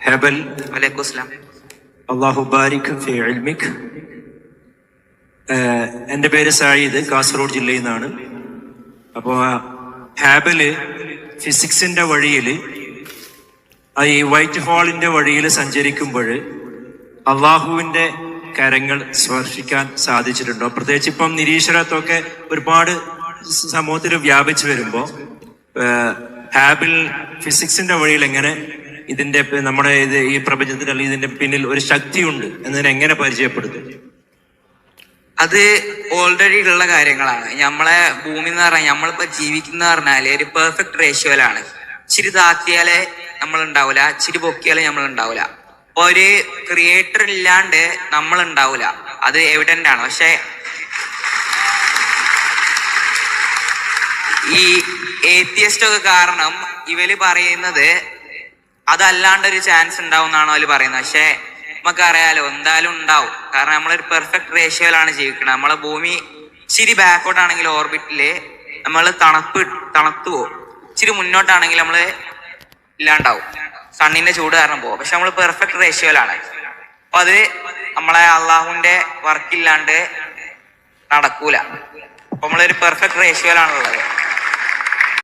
ഹെബൽ വലൈക്കും അസ്സലാം അള്ളാഹു ബാരിഖ് ഫി എന്റെ പേര് സായിദ് കാസർഗോഡ് ജില്ലയിൽ നിന്നാണ്. അപ്പോൾ ഹാബൽ ഫിസിക്സിന്റെ വഴിയിൽ ഈ വൈറ്റ് ഹോളിന്റെ വഴിയിൽ സഞ്ചരിക്കുമ്പോൾ അള്ളാഹുവിന്റെ കരങ്ങൾ സ്പർശിക്കാൻ സാധിച്ചിട്ടുണ്ടോ? പ്രത്യേകിച്ച് ഇപ്പം നിരീശ്വരത്തൊക്കെ ഒരുപാട് സമൂഹത്തിൽ വ്യാപിച്ചു വരുമ്പോൾ ഹാബിൽ ഫിസിക്സിന്റെ വഴിയിൽ എങ്ങനെ ഇതിന്റെ നമ്മുടെ ഇത് ഈ പ്രപഞ്ചത്തിൽ അല്ലെങ്കിൽ ഇതിന്റെ പിന്നിൽ ഒരു ശക്തിയുണ്ട് എന്നതിനെ എങ്ങനെ പരിചയപ്പെടുത്തും? അത് ഓൾറെഡി ഉള്ള കാര്യങ്ങളാണ്. നമ്മളെ ഭൂമി എന്ന് പറഞ്ഞാൽ നമ്മളിപ്പോ ജീവിക്കുന്ന പറഞ്ഞാൽ ഒരു പെർഫെക്റ്റ് റേഷ്യോയിലാണ് ചിരി താത്തിയാലേ നമ്മൾ ഉണ്ടാവില്ല ഇച്ചിരി പൊക്കിയാലേ നമ്മൾ ഉണ്ടാവില്ല ഒരു ക്രിയേറ്റർ ഇല്ലാണ്ട് നമ്മൾ ഉണ്ടാവില്ല അത് എവിഡന്റ് ആണ്. പക്ഷെ ഈ ഏത്തിയസ്റ്റ് ഒക്കെ കാരണം ഇവർ പറയുന്നത് അതല്ലാണ്ട് ഒരു ചാൻസ് ഉണ്ടാവും എന്നാണ് അവർ പറയുന്നത്. പക്ഷെ നമുക്കറിയാലോ എന്തായാലും ഉണ്ടാവും. കാരണം നമ്മളൊരു പെർഫെക്റ്റ് റേഷ്യോയിലാണ് ജീവിക്കുന്നത് നമ്മളെ ഭൂമി ഇച്ചിരി ബാക്കോട്ടാണെങ്കിൽ ഓർബിറ്റിൽ നമ്മൾ തണുപ്പ് തണുത്തു പോകും ഇച്ചിരി മുന്നോട്ടാണെങ്കിൽ നമ്മൾ ഇല്ലാണ്ടാവും. സണ്ണിന്റെ ചൂട് കാരണം പോകും പക്ഷെ നമ്മൾ പെർഫെക്റ്റ് റേഷ്യോയിലാണ് അപ്പൊ അത് നമ്മളെ അള്ളാഹുവിന്റെ വർക്കില്ലാണ്ട് നടക്കൂല. അപ്പൊ നമ്മളൊരു പെർഫെക്റ്റ് റേഷ്യോയിലാണുള്ളത്